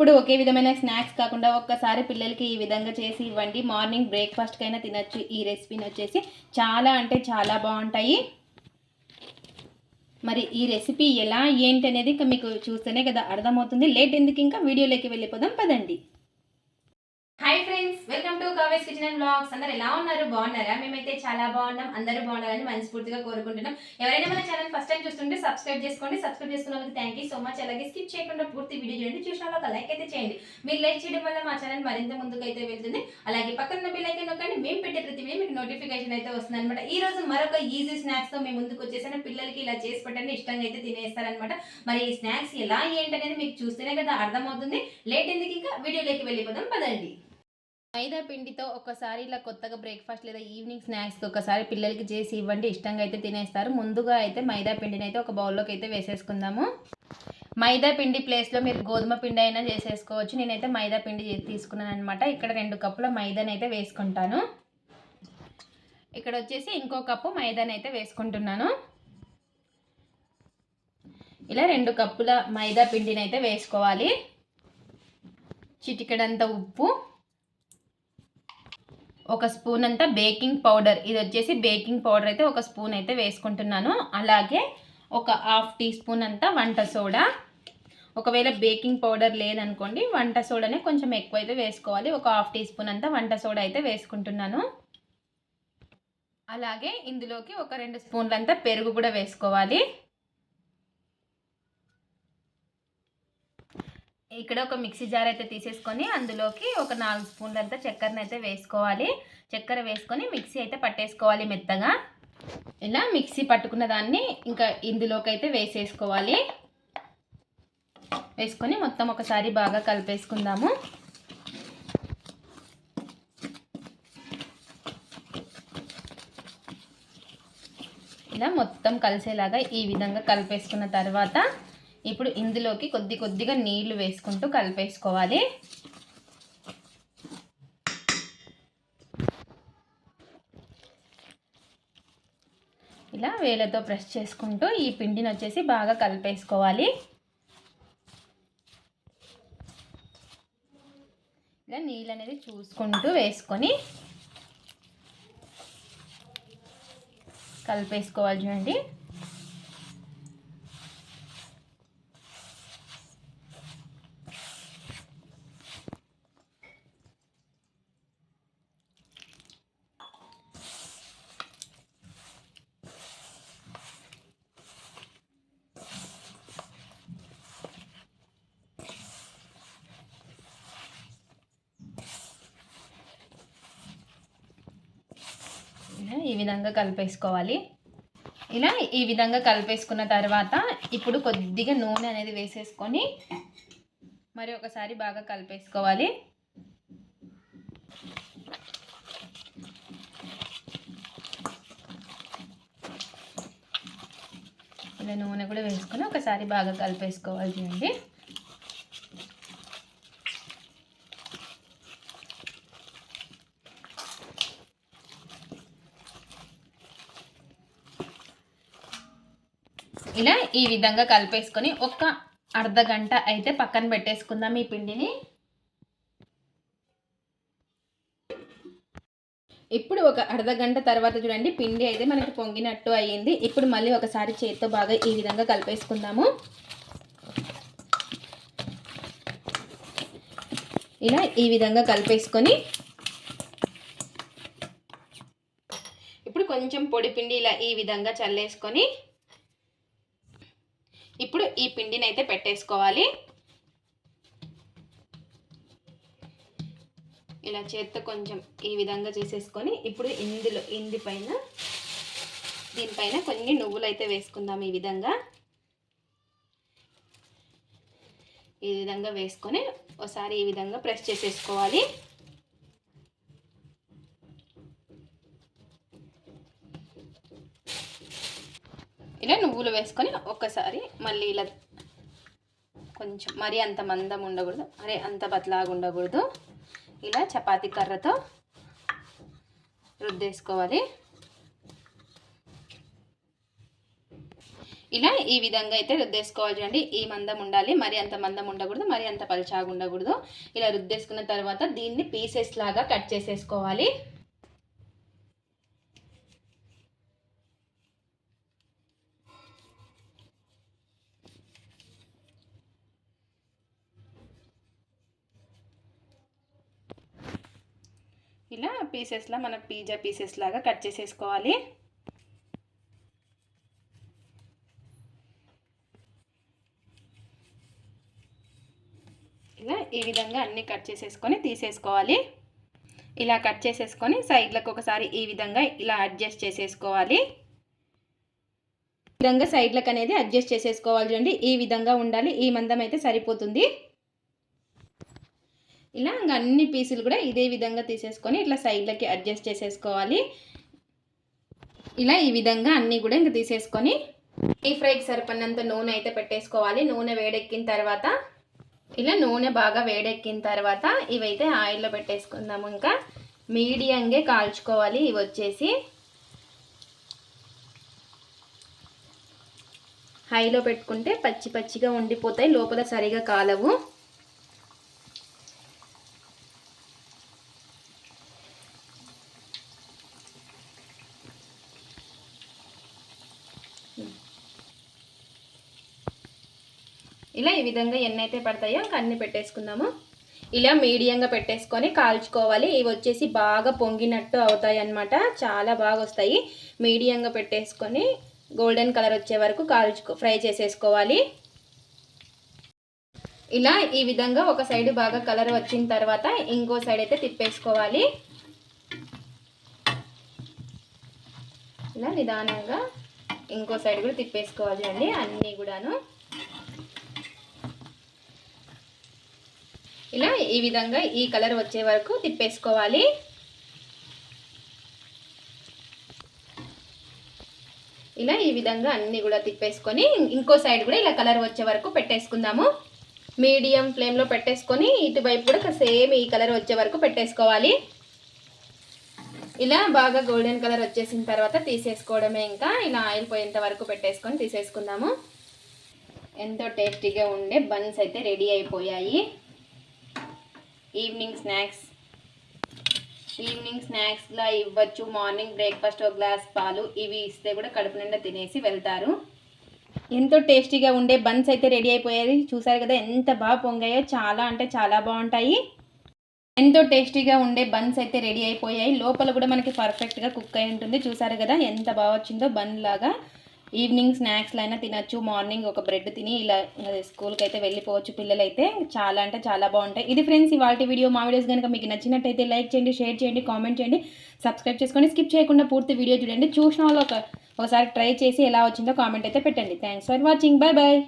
ఎప్పుడు ఒకే విధమైన స్నాక్స్ కాకుండా ఒక్కసారి పిల్లలకి ఈ విధంగా చేసి ఇవ్వండి. మార్నింగ్ బ్రేక్ఫాస్ట్కైనా తినచ్చు. ఈ రెసిపీని వచ్చేసి చాలా అంటే చాలా బాగుంటాయి. మరి ఈ రెసిపీ ఎలా ఏంటి అనేది ఇంకా మీకు చూస్తేనే కదా అర్థమవుతుంది. లేట్ ఎందుకు ఇంకా? వీడియోలోకి వెళ్ళిపోదాం. పదండి. Hi friends welcome to కావేస్ kitchen and blogs అందరు ఎలా ఉన్నారు? బాగున్నారా? మేమైతే చాలా బాగున్నాం. అందరూ బాగున్నారని మనస్ఫూర్తిగా కోరుకుంటున్నాం. ఎవరైనా మన ఛానల్ ఫస్ట్ టైం చూస్తుంటే సబ్స్క్రైబ్ చేసుకోండి. సబ్స్క్రైబ్ చేసుకున్నందుకు థ్యాంక్ యూ సో మచ్ అలాగే స్కిప్ చేయకుండా పూర్తి వీడియో చూడండి. చూసిన ఒక లైక్ అయితే చేయండి. మీరు లైక్ చేయడం వల్ల మా ఛానల్ మరింత ముందుకు అయితే వెళ్తుంది. అలాగే పక్కన బిల్ అయితే నొక్కండి. మేము పెట్టే ప్రతి వీడియో మీకు నోటిఫికేషన్ అయితే వస్తుంది అనమాట ఈ రోజు మరొక ఈజీ స్నాక్స్తో మేము ముందుకు వచ్చేసాను. పిల్లలకి ఇలా చేసి పెట్టండి. ఇష్టంగా అయితే తినేస్తారనమాట మరి ఈ స్నాక్స్ ఎలా ఏంటనేది మీకు చూస్తేనే కదా అర్థమవుతుంది. లేట్ ఎందుకు ఇంకా? వీడియోలోకి వెళ్ళిపోదాం. పదండి. మైదా పిండితో ఒకసారి ఇలా కొత్తగా బ్రేక్ఫాస్ట్ లేదా ఈవినింగ్ స్నాక్స్కి ఒకసారి పిల్లలకి చేసి ఇవ్వండి ఇష్టంగా అయితే తినేస్తారు. ముందుగా అయితే మైదా పిండిని అయితే ఒక బౌల్లోకి అయితే వేసేసుకుందాము. మైదా పిండి ప్లేస్లో మీరు గోధుమ పిండి అయినా చేసేసుకోవచ్చు. నేనైతే మైదా పిండి తీసుకున్నాను అనమాట ఇక్కడ రెండు కప్పుల మైదాని అయితే వేసుకుంటాను. ఇక్కడ వచ్చేసి ఇంకో కప్పు మైదాని అయితే వేసుకుంటున్నాను. ఇలా రెండు కప్పుల మైదా పిండిని అయితే వేసుకోవాలి. చిటికెడంత ఉప్పు. ఒక స్పూన్ అంతా బేకింగ్ పౌడర్. ఇది వచ్చేసి బేకింగ్ పౌడర్ అయితే ఒక స్పూన్ అయితే వేసుకుంటున్నాను. అలాగే ఒక హాఫ్ టీ స్పూన్ అంతా వంట సోడా. ఒకవేళ బేకింగ్ పౌడర్ లేదనుకోండి వంట సోడానే కొంచెం ఎక్కువ అయితే వేసుకోవాలి. ఒక హాఫ్ టీ స్పూన్ అంతా వంట సోడా అయితే వేసుకుంటున్నాను. అలాగే ఇందులోకి ఒక రెండు స్పూన్లంతా పెరుగు కూడా వేసుకోవాలి. ఇక్కడ ఒక మిక్సీ జార్ అయితే తీసేసుకొని అందులోకి ఒక నాలుగు స్పూన్లంతా చక్కెరని అయితే వేసుకోవాలి. చక్కెర వేసుకొని మిక్సీ అయితే పట్టేసుకోవాలి మెత్తగా. ఇలా మిక్సీ పట్టుకున్న దాన్ని ఇంకా ఇందులోకి అయితే వేసేసుకోవాలి. వేసుకొని మొత్తం ఒకసారి బాగా కలిపేసుకుందాము. ఇలా మొత్తం కలిసేలాగా ఈ విధంగా కలిపేసుకున్న తర్వాత ఇప్పుడు ఇందులోకి కొద్ది కొద్దిగా నీళ్ళు వేసుకుంటూ కలిపేసుకోవాలి. ఇలా వేలతో ప్రెస్ చేసుకుంటూ ఈ పిండిని వచ్చేసి బాగా కలిపేసుకోవాలి. ఇలా నీళ్ళు అనేది చూసుకుంటూ వేసుకొని కలిపేసుకోవాలి చూడండి. ఇలా ఈ విధంగా కలిపేసుకోవాలి. ఇలా ఈ విధంగా కలిపేసుకున్న తర్వాత ఇప్పుడు కొద్దిగా నూనె అనేది వేసేసుకొని మరి ఒకసారి బాగా కలిపేసుకోవాలి. ఇలా నూనె కూడా వేసుకొని ఒకసారి బాగా కలిపేసుకోవాలి చూడండి ఇలా ఈ విధంగా కలిపేసుకొని ఒక అర్ధ గంట అయితే పక్కన పెట్టేసుకుందాం ఈ పిండిని. ఇప్పుడు ఒక అర్ధ గంట తర్వాత చూడండి పిండి అయితే మనకి పొంగినట్టు అయ్యింది. ఇప్పుడు మళ్ళీ ఒకసారి చేత్తో బాగా ఈ విధంగా కలిపేసుకుందాము. ఇలా ఈ విధంగా కలిపేసుకొని ఇప్పుడు కొంచెం పొడి పిండి ఇలా ఈ విధంగా చల్లేసుకొని ఇప్పుడు ఈ పిండిని అయితే పెట్టేసుకోవాలి. ఇలా చేత్తో కొంచెం ఈ విధంగా చేసేసుకొని ఇప్పుడు ఇందులో ఇంది పైన దీనిపైన కొన్ని నువ్వులు అయితే వేసుకుందాం ఈ విధంగా. ఈ విధంగా వేసుకొని ఒకసారి ఈ విధంగా ప్రెస్ చేసేసుకోవాలి. ఇలా నువ్వులు వేసుకొని ఒక్కసారి మళ్ళీ ఇలా కొంచెం మరీ అంత మందం ఉండకూడదు అరే అంత బతలాగా ఉండకూడదు. ఇలా చపాతీ కర్రతో రుద్దేసుకోవాలి. ఇలా ఈ విధంగా అయితే రుద్దేసుకోవాలి చూడండి. ఈ మందం ఉండాలి మరి అంత మందం ఉండకూడదు మరి అంత పలుచాగా ఉండకూడదు. ఇలా రుద్దేసుకున్న తర్వాత దీన్ని పీసెస్ లాగా కట్ చేసేసుకోవాలి. ఇలా పీసెస్లా మన పిజ్జా పీసెస్ లాగా కట్ చేసేసుకోవాలి. ఇలా ఈ విధంగా అన్నీ కట్ చేసేసుకొని తీసేసుకోవాలి. ఇలా కట్ చేసేసుకొని సైడ్లకు ఒకసారి ఈ విధంగా ఇలా అడ్జస్ట్ చేసేసుకోవాలి. ఈ విధంగా సైడ్లకు అనేది అడ్జస్ట్ చేసేసుకోవాలి చూడండి. ఈ విధంగా ఉండాలి. ఈ మందం అయితే సరిపోతుంది. ఇలా ఇంకా అన్ని పీసులు కూడా ఇదే విధంగా తీసేసుకొని ఇట్లా సైడ్లకి అడ్జస్ట్ చేసేసుకోవాలి. ఇలా ఈ విధంగా అన్నీ కూడా ఇంకా తీసేసుకొని ఈ ఫ్రైకి సరిపడినంత నూనె అయితే పెట్టేసుకోవాలి. నూనె వేడెక్కిన తర్వాత ఇలా నూనె బాగా వేడెక్కిన తర్వాత ఇవైతే ఆయిల్లో పెట్టేసుకుందాము. ఇంకా మీడియంగా కాల్చుకోవాలి. ఇవి వచ్చేసి హైలో పెట్టుకుంటే పచ్చి పచ్చిగా ఉండిపోతాయి. లోపల సరిగా కాలవు. ఇలా ఈ విధంగా ఎన్ని అయితే పడతాయో అన్ని పెట్టేసుకుందాము. ఇలా మీడియంగా పెట్టేసుకొని కాల్చుకోవాలి. ఇవి వచ్చేసి బాగా పొంగినట్టు అవుతాయి అన్నమాట చాలా బాగా వస్తాయి. మీడియంగా పెట్టేసుకొని గోల్డెన్ కలర్ వచ్చే వరకు కాల్చుకో ఫ్రై చేసేసుకోవాలి. ఇలా ఈ విధంగా ఒక సైడ్ బాగా కలర్ వచ్చిన తర్వాత ఇంకో సైడ్ అయితే తిప్పేసుకోవాలి. ఇలా నిదానంగా ఇంకో సైడ్ కూడా తిప్పేసుకోవాలి అండి అన్నీ కూడాను. ఇలా ఈ విధంగా ఈ కలర్ వచ్చే వరకు తిప్పేసుకోవాలి. ఇలా ఈ విధంగా అన్నీ కూడా తిప్పేసుకొని ఇంకో సైడ్ కూడా ఇలా కలర్ వచ్చే వరకు పెట్టేసుకుందాము. మీడియం ఫ్లేమ్లో పెట్టేసుకొని ఇటువైపు కూడా సేమ్ ఈ కలర్ వచ్చే వరకు పెట్టేసుకోవాలి. ఇలా బాగా గోల్డెన్ కలర్ వచ్చేసిన తర్వాత తీసేసుకోవడమే ఇంకా. ఇలా ఆయిల్ పోయేంత వరకు పెట్టేసుకొని తీసేసుకుందాము. ఎంతో టేస్టీగా ఉండే బన్స్ అయితే రెడీ అయిపోయాయి. ఈవినింగ్ స్నాక్స్ ఈవినింగ్ స్నాక్స్లా ఇవ్వచ్చు. మార్నింగ్ బ్రేక్ఫాస్ట్ ఒక గ్లాస్ పాలు. ఇవి ఇస్తే కూడా కడుపు నిండా తినేసి వెళ్తారు. ఎంతో టేస్టీగా ఉండే బన్స్ అయితే రెడీ అయిపోయాయి. చూసారు కదా ఎంత బాగా పొంగాయో. చాలా అంటే చాలా బాగుంటాయి. ఎంతో టేస్టీగా ఉండే బన్స్ అయితే రెడీ అయిపోయాయి. లోపల కూడా మనకి పర్ఫెక్ట్గా కుక్ అయి ఉంటుంది. చూసారు కదా ఎంత బాగా వచ్చిందో బన్ లాగా. ఈవినింగ్ స్నాక్స్లో అయినా తినచ్చు మార్నింగ్ ఒక బ్రెడ్ తిని ఇలా స్కూల్కి అయితే వెళ్ళిపోవచ్చు పిల్లలు అయితే చాలా అంటే చాలా బాగుంటాయి. ఇది ఫ్రెండ్స్ ఇవాళ వీడియో మా వీడియోస్ కనుక మీకు నచ్చినట్టయితే లైక్ చేయండి షేర్ చేయండి కామెంట్ చేయండి సబ్స్క్రైబ్ చేసుకొని స్కిప్ చేయకుండా పూర్తి వీడియో చూడండి. చూసిన వాళ్ళు ఒక ఒకసారి ట్రై చేసి ఎలా వచ్చిందో కామెంట్ అయితే పెట్టండి. Thanks for watching. Bye bye